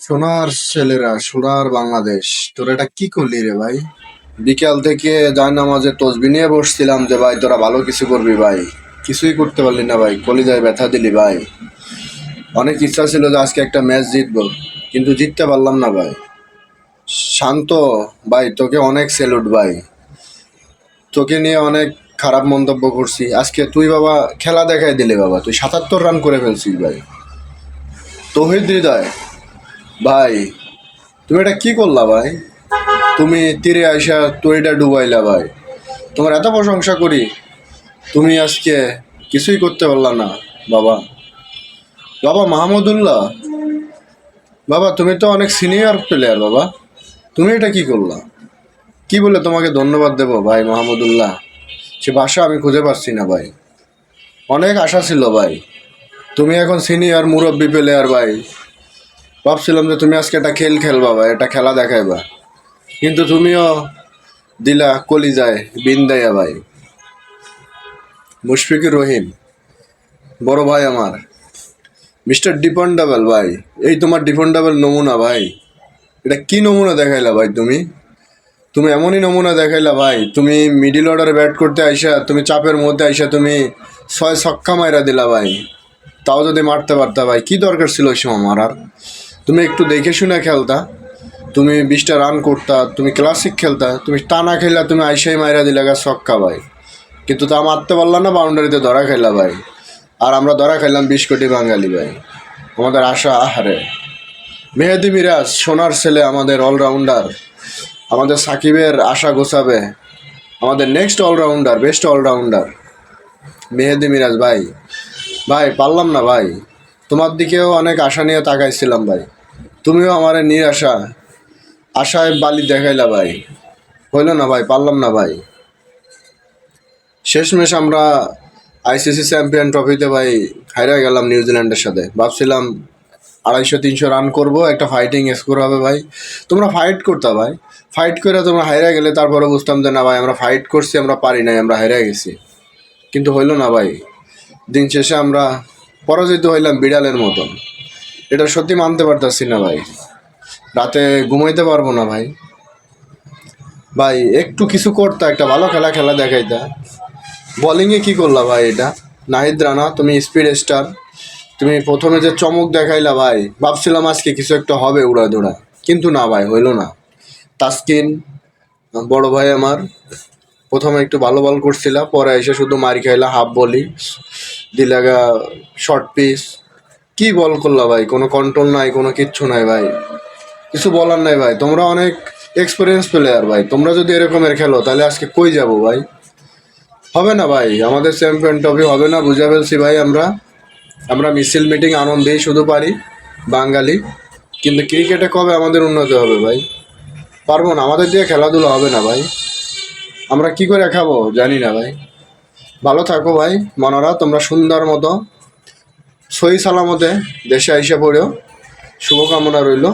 সোনার ছেলেরা, সোনার বাংলাদেশ, তোর এটা কি করলি রে ভাই? বিকাল থেকে যাই নামাজে তসবি নিয়ে বসছিলাম যে, ভাই, তোরা ভালো কিছু করবি ভাই। কিছুই করতে পারলি না ভাই, কলিজায় ব্যথা দিলি ভাই। অনেক ইচ্ছা ছিল যে, আজকে একটা ম্যাচ জিতবো, কিন্তু জিততে পারলাম না ভাই। শান্ত, ভাই, তোকে অনেক স্যালুট ভাই। তোকে নিয়ে অনেক খারাপ মন্তব্য করছি। আজকে তুই বাবা, খেলা দেখাই দিলি বাবা, তুই সাতাত্তর রান করে ফেলছিস ভাই। তহিদ হৃদয় ভাই, তুমি এটা কি করলা ভাই? তুমি তীরে আইসা তরিটা ডুবাইলা ভাই। তোমার এত প্রশংসা করি, তুমি আজকে কিছুই করতে পারলা না, বাবা। বাবা মাহমুদুল্লাহ, বাবা, তুমি তো অনেক সিনিয়র প্লেয়ার বাবা। তুমি এটা কি করলা? কি বলে তোমাকে ধন্যবাদ দেবো ভাই মাহমুদুল্লাহ? সে ভাষা আমি খুঁজে পাচ্ছি না ভাই। অনেক আশা ছিল ভাই। তুমি এখন সিনিয়র মুরব্বী প্লেয়ার ভাই। ভাবছিলাম যে তুমি আজকে একটা খেল খেলবা ভাই, একটা খেলা দেখাইবা। কিন্তু তুমিও দিলা কলি কলিজায় বিন্দাইয়া ভাই। মুশফিকুর রহিম, বড় ভাই আমার। মিস্টার ডিপেন্ডেবল ভাই, এই তোমার ডিপেন্ডেবল নমুনা ভাই। এটা কি নমুনা দেখাইলা ভাই তুমি? তুমি এমনই নমুনা দেখাইলা ভাই, তুমি মিডিল অর্ডারে ব্যাট করতে আইসা, তুমি চাপের মধ্যে আইসা তুমি ছয় ছক্কা মাইরা দিলা ভাই। তাও যদি মারতে পারতা ভাই, কি দরকার ছিল ওই সময় মারার? তুমি একটু দেখে শুনে খেলতা। তুমি বিশটা রান করতা, তুমি ক্লাসিক খেলতা। তুমি টানা খেললা, তুমি আইসাই মাইরা দিলা গা ছক্কা ভাই। কিন্তু তা মারতে পারলাম না, বাউন্ডারিতে ধরা খেলা ভাই। আর আমরা ধরা খেললাম বিশ কোটি বাঙালি ভাই। আমাদের আশা আহারে। মেহেদি মিরাজ, সোনার ছেলে আমাদের অলরাউন্ডার আমাদের সাকিবের আশা গোছাবে। আমাদের next allrounder best allrounder Mehedi Miraz ভাই। ভাই, পারলাম না ভাই। তোমার দিকেও অনেক আশা নিয়ে তাকাইছিলাম ভাই। তুমিও আমার নিরাশা, আশায় বালি দেখাইলা ভাই। হইল না ভাই, পারলাম না ভাই। শেষমেশ আমরা আইসিসি চ্যাম্পিয়ন ট্রফিতে ভাই হাইরা গেলাম নিউজিল্যান্ডের সাথে। ভাবছিলাম আড়াইশো, তিনশো রান করব, একটা ফাইটিং স্কোর হবে ভাই। তোমরা ফাইট করতে ভাই। ফাইট করে তোমরা হাইরা গেলে তারপরে বুঝতাম যে না ভাই, আমরা ফাইট করছি, আমরা পারি নাই, আমরা হাইরা গেছি। কিন্তু হইল না ভাই। দিন শেষে আমরা পরাজিত হইলাম বিড়ালের মতন। এটা সত্যি মানতে পারতাছি না ভাই। রাতে ঘুমাইতে পারব না ভাই। ভাই, একটু কিছু করতে, একটা ভালো খেলা খেলা দেখাইতা। বোলিংয়ে কি করলা ভাই এটা? নাহিদ রানা, তুমি স্পিড স্টার তুমি প্রথমে যে চমক দেখাইলা ভাই, ভাবছিলাম আজকে কিছু একটা হবে উড়া দৌড়া কিন্তু না ভাই, হইল না। তাসকিন, বড় ভাই আমার, প্রথমে একটু ভালো বল করছিলা, পরে এসে শুধু মার খাইলা হাফ বলি দিলাগা শর্ট পিস কি বল করলা ভাই? কোনো কন্ট্রোল নাই, কোনো কিচ্ছু নাই ভাই। কিছু বলার নাই ভাই। তোমরা অনেক এক্সপিরিয়েন্স প্লেয়ার ভাই। তোমরা যদি এরকমের খেলো, তাহলে আজকে কই যাব ভাই? হবে না ভাই। আমাদের চ্যাম্পিয়ন ট্রফি হবে না, বুঝে ফেলছি ভাই আমরা। আমরা মিছিল মিটিং আনন্দেই শুধু পারি, বাঙালি। কিন্তু ক্রিকেটে কবে আমাদের উন্নতি হবে ভাই? পারব না। আমাদের দিয়ে খেলাধুলা হবে না ভাই। আমরা কি করে খাব? জানি না ভাই। ভালো থাকো ভাই। মনারা, তোমরা সুন্দর মতো সহি সালামতে দেশে আইসা পড়েও শুভকামনা রইল।